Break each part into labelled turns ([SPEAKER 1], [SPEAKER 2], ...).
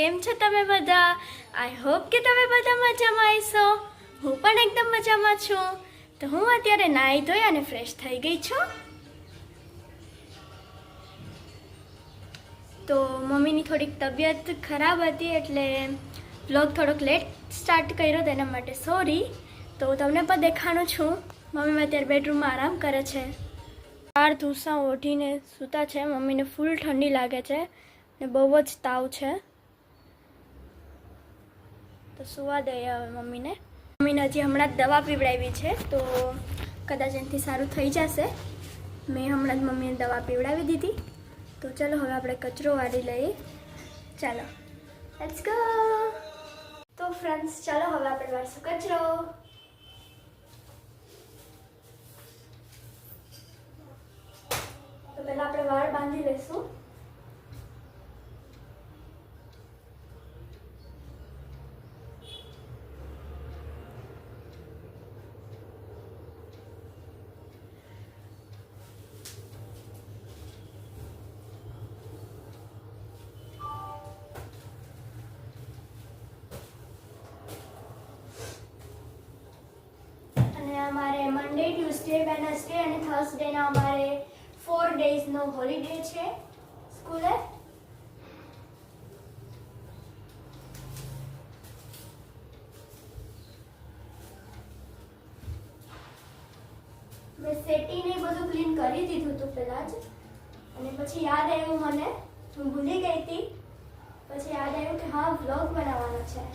[SPEAKER 1] કેમ છો તમે બધા? આઈ હોપ કે તમે બધા મજામાં આવીશો હું પણ એકદમ મજામાં છું. તો હું અત્યારે નાહી ધોઈ અને ફ્રેશ થઈ ગઈ છું. તો મમ્મીની થોડીક તબિયત ખરાબ હતી એટલે બ્લોગ થોડોક લેટ સ્ટાર્ટ કર્યો તેના માટે સોરી તો હું તમને પણ દેખાણું છું. મમ્મી અત્યારે બેડરૂમમાં આરામ કરે છે. ચાર ધૂસા ઓઢીને સૂતા છે. મમ્મીને ફૂલ ઠંડી લાગે છે. ને બહુ જ તાવ છે. તો સુવા દઈએ હવે મમ્મીને. મમ્મીને હજી હમણાં જ દવા પીવડાવી છે, તો કદાચ એનાથી સારું થઈ જશે. મેં હમણાં જ મમ્મીને દવા પીવડાવી દીધી. તો ચાલો હવે આપણે કચરો વાળી લઈએ. ચાલો. લેટ્સ ગો તો ફ્રેન્ડ્સ ચાલો હવે આપણે વાળશું કચરો. તો પહેલાં આપણે વાળ બાંધી લઈશું મંડે ટ્યુઝડે વેનસડે અને થર્સડેના અમારે ફોર ડેઝનો હોલિડે છે. સ્કૂલે મેં સેટીને બધું ક્લીન કરી દીધું હતું પહેલાં જ. અને પછી યાદ આવ્યું મને. હું ભૂલી ગઈ હતી. પછી યાદ આવ્યું કે હા વ્લોગ બનાવવાનો છે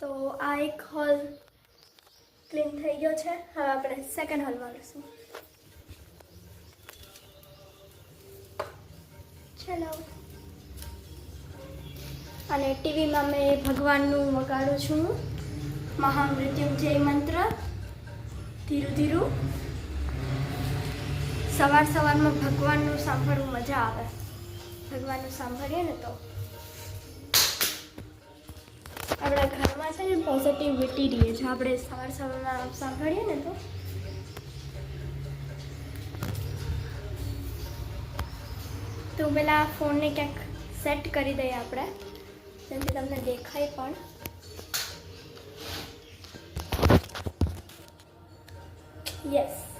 [SPEAKER 1] તો આ એક હોલ ક્લીન થઈ ગયો છે. હવે આપણે સેકન્ડ હોલમાં વાળીશું ચલો. અને ટીવીમાં મેં ભગવાનનું વગાડું છું. મહામૃત્યુંજય મંત્ર. ધીરું ધીરું. સવાર સવારમાં ભગવાનનું સાંભળવું મજા આવે. ભગવાનનું સાંભળીએ ને તો. આપણા ઘરમાં છે ને પોઝિટિવિટી રહીએ છે. આપણે સવાર સવારમાં સાંભળીએ ને તો. તો પેલા ફોનને ક્યાંક સેટ કરી દઈએ આપણે. જેથી તમને દેખાય પણ. યસ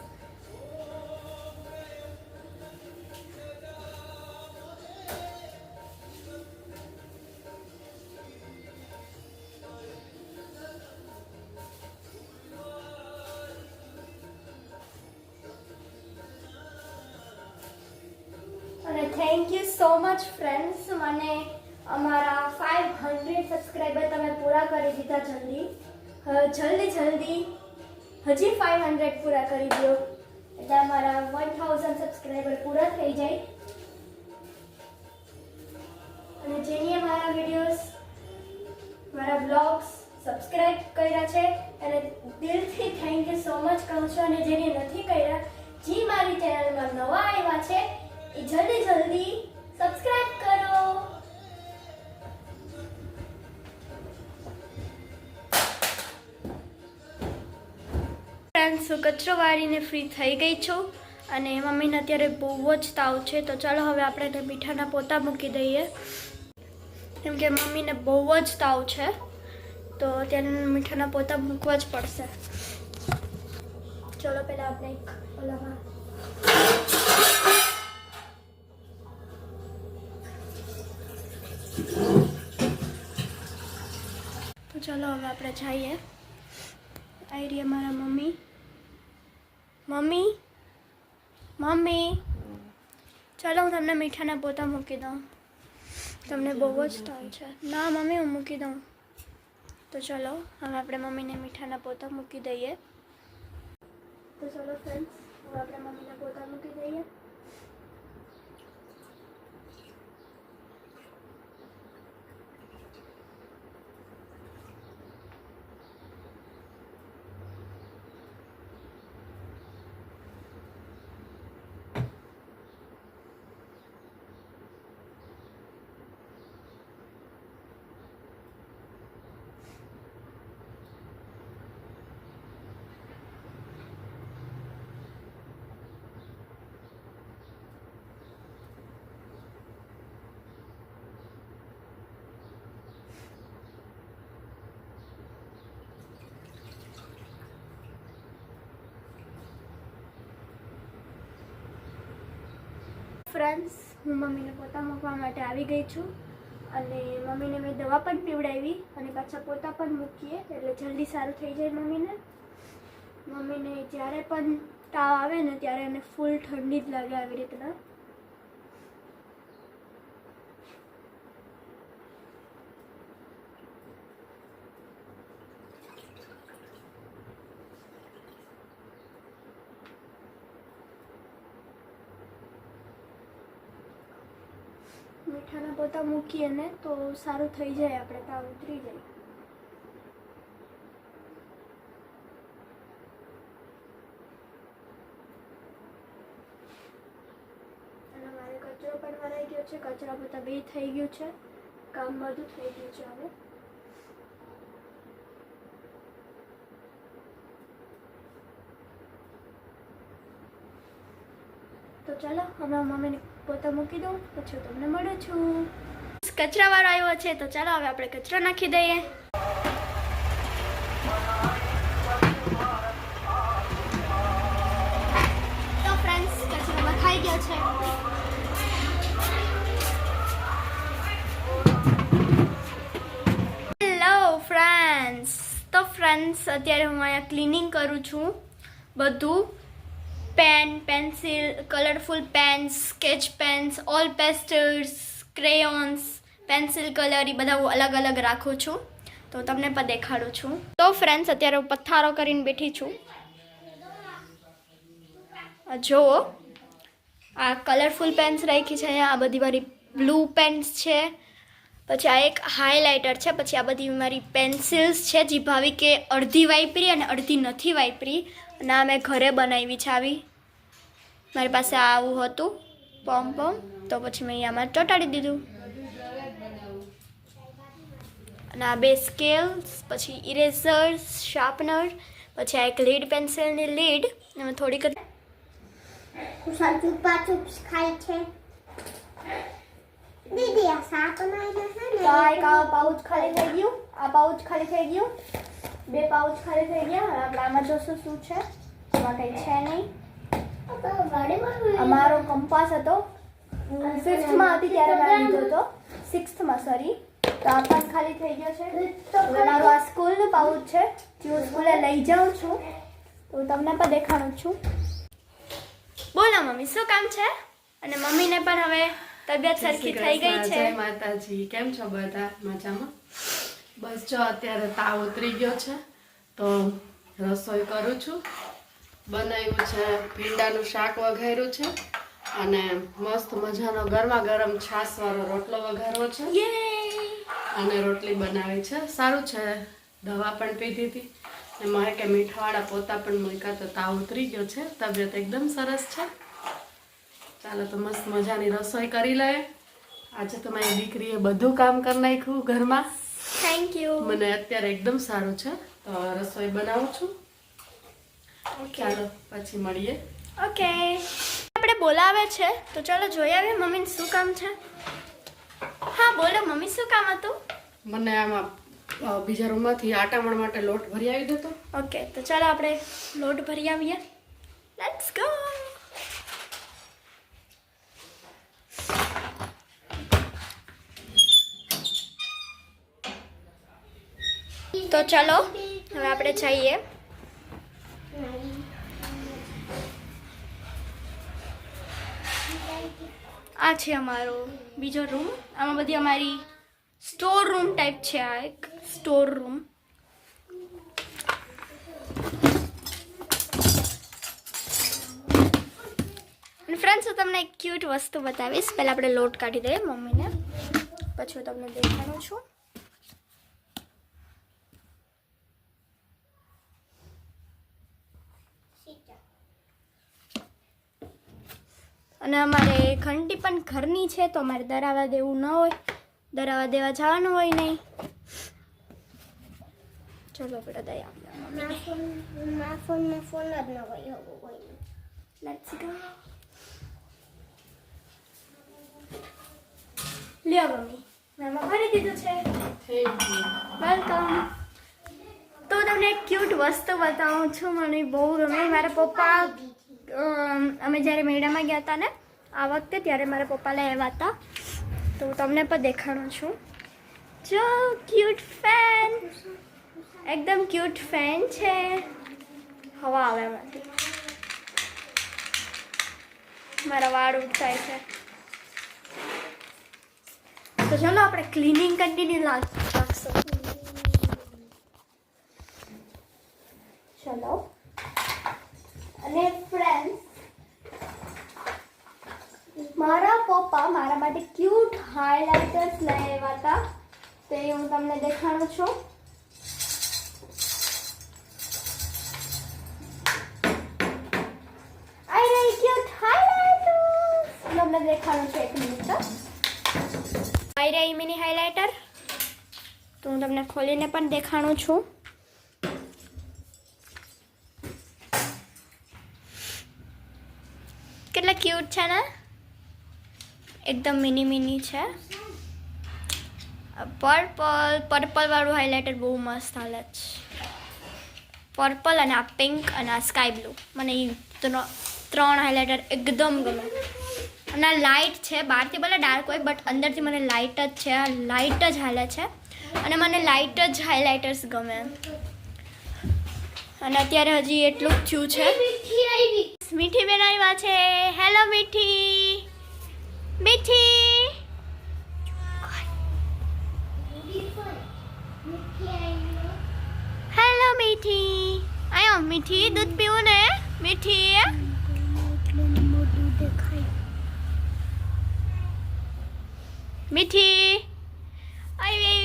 [SPEAKER 1] અને thank you so much friends મને અમારા ફાઇવ હંડ્રેડ સબસ્ક્રાઈબર તમે પૂરા કરી દીધા જલ્દી. જલ્દી જલ્દી હજી ફાઇવ હંડ્રેડ પૂરા કરી દો. એટલે અમારા વન થાઉઝન્ડ સબસ્ક્રાઈબર પૂરા થઈ જાય. અને જેની મારા વિડીયોઝ મારા બ્લોગ્સ સબસ્ક્રાઈબ કર્યા છે અને દિલથી થેન્ક યુ સો મચ કહું છું. અને જેને નથી કર્યા, જે મારી ચેનલમાં નવા આવ્યા છે એ જલ્દી જલ્દી સબસ્ક્રાઇબ કરો. ફ્રેન્ડ્સ કચરો વાળીને ફ્રી થઈ ગઈ છું અને મમ્મીને અત્યારે બહુ જ તાવ છે. તો ચાલો હવે આપણે એને મીઠાના પોતા મૂકી દઈએ. કેમ કે મમ્મીને બહુ જ તાવ છે. તો અત્યારે મીઠાના પોતા મૂકવા જ પડશે. ચલો, પહેલાં આપણે ઓલામાં ચલો હવે આપણે જઈએ. આવી રહી મારા મમ્મી. મમ્મી? મમ્મી? ચાલો હું તમને મીઠાના પોતા મૂકી દઉં. તમને બહુ જ તાવ છે. ના, મમ્મી, હું મૂકી દઉં. તો ચલો, હવે આપણે મમ્મીને મીઠાના પોતા મૂકી દઈએ. તો ચલો ફ્રેન્ડ્સ હવે આપણે મમ્મીના પોતા મૂકી દઈએ. ફ્રેન્ડ્સ હું મમ્મીને પોતા મૂકવા માટે આવી ગઈ છું અને મમ્મીને મેં દવા પણ પીવડાવી અને પાછા પોતા પણ મૂકીએ, એટલે જલ્દી સારું થઈ જાય મમ્મીને. મમ્મીને જ્યારે પણ તાવ આવે ને ત્યારે એને ફૂલ ઠંડી જ લાગે આવી રીતના. મીઠાના પોતા મૂકીએ ને તો સારું થઈ જાય, આપણે તાવ ઉતરી જાય. અને મારે કચરો પણ ભરાઈ ગયો છે, કચરા પોતા બે થઈ ગયું છે, કામ બધું થઈ ગયું છે હવે. તો ચાલો, હમણાં મમ્મીને પોતા મૂકી દઉં, પછી તમને મળું છું. કચરાવાળો આવ્યો છે, તો ચાલો હવે આપણે કચરો નાખી દઈએ. તો ફ્રેન્ડ્સ કચરો નખાઈ ગયો છે. હેલો ફ્રેન્ડ્સ તો ફ્રેન્ડ્સ અત્યારે હું અહીંયા ક્લિનિંગ કરું છું બધું. Pen pencil colourful pens sketch pens oil pastels crayons pencil colour એ બધા હું અલગ અલગ રાખું છું. તો તમને પણ દેખાડું છું. તો ફ્રેન્ડ્સ અત્યારે હું પથ્થારો કરીને બેઠી છું. જુઓ. આ કલરફુલ પેન્સ રાખી છે. આ બધી મારી બ્લુ પેન્સ છે. પછી આ એક હાઇલાઇટર છે. પછી આ બધી મારી પેન્સિલ્સ છે, જે ભાવી કે અડધી વાપરી અને અડધી નથી વાપરી. આ મેં ઘરે બનાવી છે આવી. મારી પાસે આવું હતું પોમ પોમ તો પછી મેં આમાં ચોંટાડી દીધું. અને આ બે સ્કેલ્સ પછી ઇરેઝર્સ શાર્પનર પછી આ એક લીડ પેન્સિલની લીડ અને થોડીક
[SPEAKER 2] ખાય છે દીદી આ શાક બનાવી છે
[SPEAKER 1] તો આ પાઉચ ખાલી થઈ ગયું આ પાઉચ ખાલી થઈ ગયું. બે પાઉચ ખાલી થઈ ગયા. આપણે આમાં જોશું શું છે. એમાં કંઈ છે નહીં. અમારો કંપાસ હતો. ફિફ્થમાં હતી ત્યારે મેં લીધો હતો. સિક્સ્થમાં સોરી તો આ પણ ખાલી થઈ ગયો છે. મારું આ સ્કૂલનું પાઉચ છે. જે હું સ્કૂલે લઈ જાઉં છું. તો તમને પણ દેખાડું છું. બોલો મમ્મી શું કામ છે? અને મમ્મીને પણ હવે તબિયત સરખી થઈ ગઈ છે.
[SPEAKER 3] માતાજી. કેમ છો બધા? મજામાં? બસ જો અત્યારે તાવ ઉતરી ગયો છે તો રસોઈ કરું છું. બનાવ્યું છે ભીંડાનું શાક વઘાર્યું છે અને મસ્ત મજાનો ગરમા ગરમ છાશવાળો રોટલો વઘારવો છે. અને રોટલી બનાવી છે. સારું છે દવા પણ પીધી હતી. ને મારે કે મીઠાવાળા પોતા પણ મૂક્યા તો તાવ ઉતરી ગયો છે. તબિયત એકદમ સરસ છે. ચાલો તો મસ્ત મજાની રસોઈ કરી લઈએ. આજે તો મારી દીકરીએ બધું કામ કરી નાખ્યું ઘરમાં.
[SPEAKER 1] થેન્ક યુ
[SPEAKER 3] મને અત્યારે એકદમ સારું છે. તો રસોઈ બનાવું છું. ચાલો પછી મળીએ.
[SPEAKER 1] ઓકે આપણે બોલાવે છે તો ચાલો જોઈ આવીએ મમ્મીને શું કામ છે. હા બોલો મમ્મી શું કામ હતું?
[SPEAKER 3] મને આમાં બીજા રૂમમાંથી આટામણ માટે લોટ ભરી આવી દેતો
[SPEAKER 1] ઓકે તો ચાલો આપણે લોટ ભરી આવીએ. લેટ્સ ગો તો ચાલો, હવે આપણે જઈએ. આ છે અમારો બીજો રૂમ આમાં બધી અમારી સ્ટોર રૂમ ટાઈપ છે આ એક. સ્ટોર રૂમ અને ફ્રેન્ડ્સ હું તમને એક ક્યુટ વસ્તુ બતાવીશ. પહેલાં આપણે લોટ કાઢી દઈએ મમ્મીને. પછી હું તમને દેખાડું છું. અને અમારે ઘંટી પણ ઘરની છે તો અમારે દરાવા દેવું ન હોય. દરાવા દેવા જવાનું હોય નહીં. ચલો આપણે
[SPEAKER 2] દયા ફોન ફોન જ ન હોય
[SPEAKER 1] લેટ્સ ગો લ્યો મમ્મી. ભરી દીધું છે. વેલકમ તો તમને એક ક્યુટ વસ્તુ બતાવું છું. મને બહુ ગમે. મારા પપ્પા અમ, જ્યારે મેળામાં ગયા હતા ને આ વખતે ત્યારે મારા પપ્પા લઈ આવ્યા હતા. તો હું તમને પણ દેખાડું છું. જો ક્યુટ ફેન એકદમ ક્યુટ ફેન છે. હવા આવે એમાંથી. મારા વાળ ઉઠાય છે. તો ચલો આપણે ક્લિનિંગ કન્ટિન્યુ રાખશું છું આવી રહી મિની હાઇલાઇટર તો હું તમને ખોલીને પણ દેખાણું છું. કેટલા ક્યુટ છે ને? એકદમ મિની મિની છે. પર્પલ પર્પલ વાળું હાઇલાઇટર બહુ મસ્ત હાલે છે. પર્પલ અને આ પિંક અને આ સ્કાય બ્લુ મને એ ત્રણ હાઇલાઇટર એકદમ ગમે. અને આ લાઇટ છે, બહારથી ભલે ડાર્ક હોય બટ અંદરથી મને લાઇટ જ છે, આ લાઇટ જ હાલે છે. અને મને લાઇટ જ હાઇલાઇટર્સ ગમે. અને અત્યારે હજી એટલું જ થયું છે.
[SPEAKER 2] મીઠી
[SPEAKER 1] બેન આવ્યા છે. હેલો મીઠી. મીઠી. હેલો મીઠી. આયો, મીઠી, દૂધ પીવું ને? મીઠી. મીઠી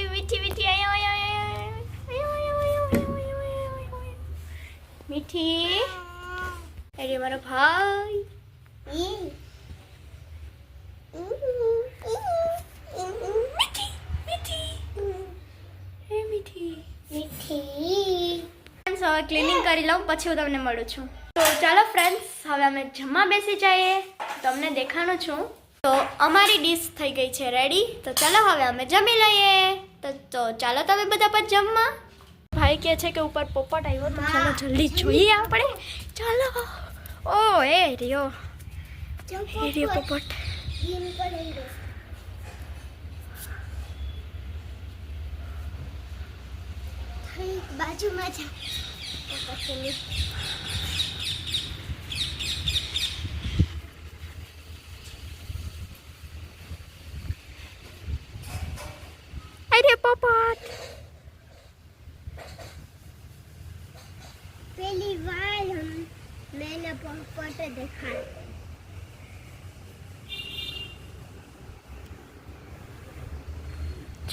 [SPEAKER 1] મીઠી મીઠી. મીઠી અરે મારો ભાઈ ક્લિનિંગ કરી લઉં પછી હું તમને મળું છું તો ચાલો ફ્રેન્ડ્સ હવે અમે જમવા બેસી જઈએ તમને દેખાણું છું તો અમારી ડીશ થઈ ગઈ છે રેડી તો ચાલો હવે અમે જમી લઈએ. તો તો ચાલો તમે બધા પર જમવા. ભાઈ કહે છે કે ઉપર પોપટ આવ્યો તો ચાલો જલ્દી જોઈએ આપણે. ચાલો. ઓ એ રિયો એ રિયો પોપટ.
[SPEAKER 2] બાજુમાં જા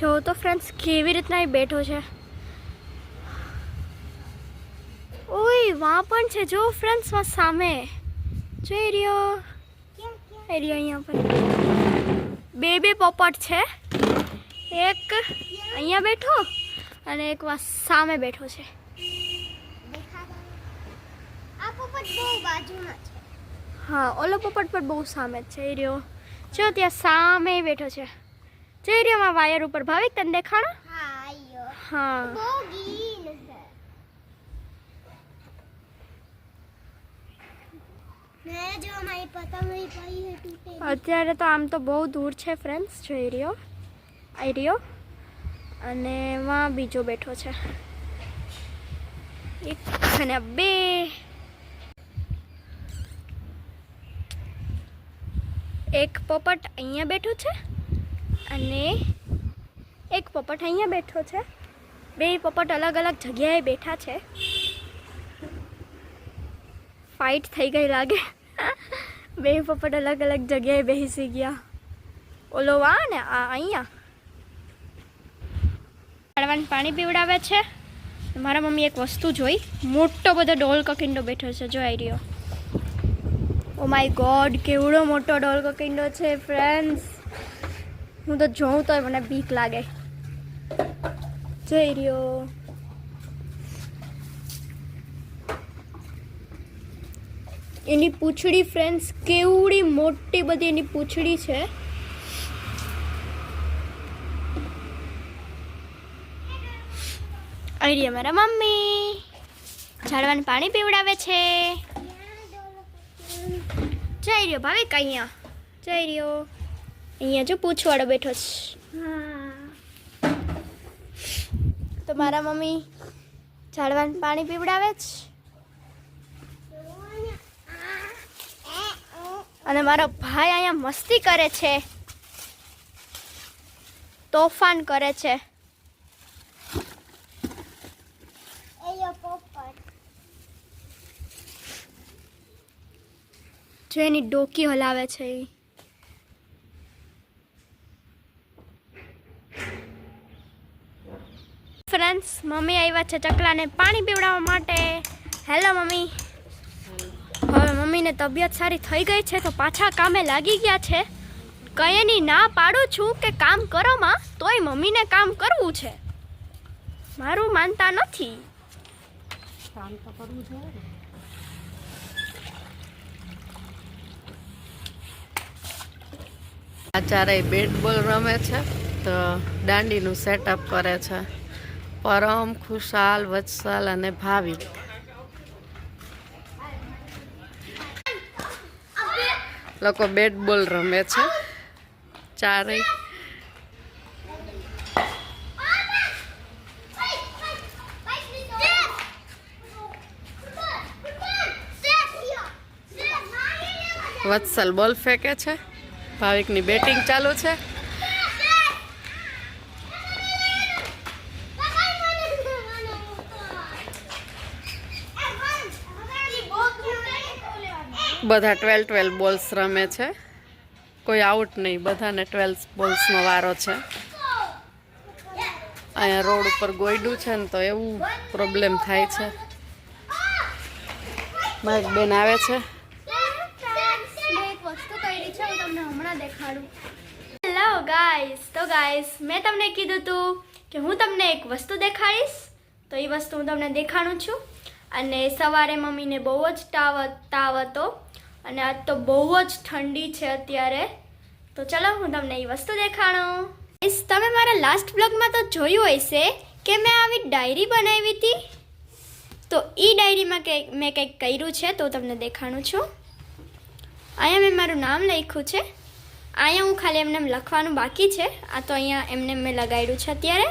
[SPEAKER 1] જો તો ફ્રેન્ડ્સ કેવી રીતના એ બેઠો છે? ઓય, વાં પણ છે. જો ફ્રેન્ડ્સ વાં સામે. જોઈ રહ્યો. એ રહ્યો અહીંયા પર. બે બે પોપટ છે. એક અહીંયા બેઠો અને એક વાં સામે બેઠો છે. હા, ઓલો પોપટ પણ બહુ સામે જ છે. એ રહ્યો. જો, ત્યાં સામે બેઠો છે. જોઈ રહ્યો માં વાયર ઉપર ભાવિક તને દેખાણો?
[SPEAKER 2] હા આયો.
[SPEAKER 1] હા.
[SPEAKER 2] બહુ ગીન
[SPEAKER 1] અત્યારે તો આમ તો બહુ દૂર છે ફ્રેન્ડ્સ જોઈ રહ્યો. આઈ રહ્યો. અને એમાં બીજો બેઠો છે. એક અને બે. એક પોપટ અહીંયા બેઠો છે. અને એક પોપટ અહીંયા બેઠો છે. બે પોપટ અલગ અલગ જગ્યાએ બેઠા છે. ફાઇટ થઈ ગઈ લાગે. બે પોપટ અલગ અલગ જગ્યાએ બેસી ગયા. ઓલો વા ને આ અહીંયા. કાઢવાનું પાણી પીવડાવે છે. મારા મમ્મી એક વસ્તુ જોઈ. મોટો બધો ડોલ કકિંડો બેઠો છે. જો આઈ રહ્યો. ઓ માય ગોડ કેવડો મોટો ડોલ કકિંડો છે ફ્રેન્ડ્સ હું તો જોઉં તો મને બીક લાગે. જઈ રહ્યો. એની પૂંછડી ફ્રેન્ડ્સ કેવડી મોટી બધી એની પૂંછડી છે. આવી રહી અમારા મમ્મી. ઝાડવાનું પાણી પીવડાવે છે. જઈ રહ્યો ભાવિક અહીંયા. જઈ રહ્યો. અહીંયા જો પૂછવાળો બેઠો છે.
[SPEAKER 2] હા.
[SPEAKER 1] તો મારા મમ્મી ઝાડવાને પાણી પીવડાવે છે? અને મારો ભાઈ અહીંયા મસ્તી કરે છે. તોફાન કરે છે. જો એની ડોકી હલાવે છે એ ફ્રેન્ડ્સ મમ્મી આવ્યા છે ચકલાને પાણી પીવડાવવા માટે. Hello mummy. હવે મમ્મીને તબિયત સારી થઈ ગઈ છે તો પાછા કામે લાગી ગયા છે. કયેની ના પાડું છું કે કામ કરો, માં. તોય મમ્મીને કામ કરવું છે. મારું માનતા નથી.
[SPEAKER 3] આ ચારેય બેટ બોલ રમે છે તો દાંડીનું સેટઅપ કરે છે. પરમ ખુશાલ, વત્સલ અને ભાવિક. લોકો બેટ બોલ રમે છે. ચારેય. વત્સલ બોલ ફેંકે છે. ભાવિકની બેટિંગ ચાલુ છે. બધા ટ્વેલ્વ ટ્વેલ્વ બોલ્સ રમે છે. કોઈ આઉટ નહીં, બધાને ટ્વેલ્વ બોલ્સનો વારો છે. અહીંયા રોડ ઉપર ગોયડું છે ને તો એવું પ્રોબ્લેમ થાય છે. મારી બેન આવે છે.
[SPEAKER 1] હેલો ગાઈસ તો ગાઈસ મેં તમને કીધું હતું કે હું તમને એક વસ્તુ દેખાડીશ. તો એ વસ્તુ હું તમને દેખાડું છું. અને સવારે મમ્મીને બહુ જ તાવ તાવ હતો અને આજ તો બહુ જ ઠંડી છે અત્યારે. તો ચલો હું તમને એ વસ્તુ Guys, તમે મારા લાસ્ટ બ્લોગમાં તો જોયું હશે કે મેં આવી ડાયરી બનાવી હતી. તો એ ડાયરીમાં કંઈક મેં કંઈક કર્યું છે તો તમને દેખાડું છું. અહીંયા મેં મારું નામ લખ્યું છે. અહીંયા હું ખાલી એમને લખવાનું બાકી છે. આ તો અહીંયા એમને મેં લગાડ્યું છે અત્યારે.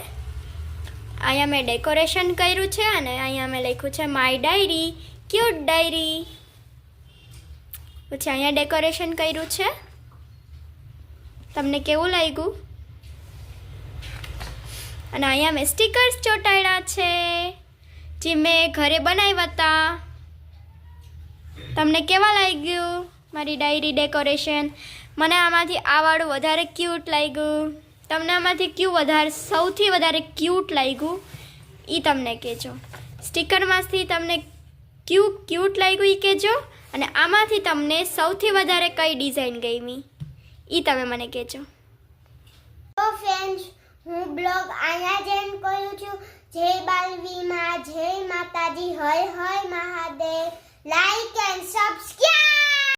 [SPEAKER 1] અહીંયા મેં ડેકોરેશન કર્યું છે અને અહીંયા મેં લખ્યું છે માય ડાયરી, ક્યુટ ડાયરી. પછી અહીંયા ડેકોરેશન કર્યું છે. તમને કેવું લાગ્યું? અને અહીંયા મેં સ્ટીકર્સ ચોંટાડ્યા છે, જે મેં ઘરે બનાવ્યા હતા. તમને કેવા લાગ્યું મારી ડાયરી ડેકોરેશન? મને આમાંથી આ વાળું વધારે ક્યુટ લાગ્યું. તમને આમાંથી ક્યુ વધારે, સૌથી વધારે ક્યુટ લાગ્યું એ તમને કહેજો. સ્ટીકરમાંથી તમને ક્યુ ક્યુટ લાગ્યું એ કહેજો અને આમાંથી તમને સૌથી વધારે કઈ ડિઝાઇન ગમી એ તમે મને કહેજો.
[SPEAKER 2] તો ફ્રેન્ડ્સ હું બ્લોગ અહીંયા જ એન્ડ કરું છું. જય બાલવીમાં, જય માતાજી હર હર મહાદેવ. Like and subscribe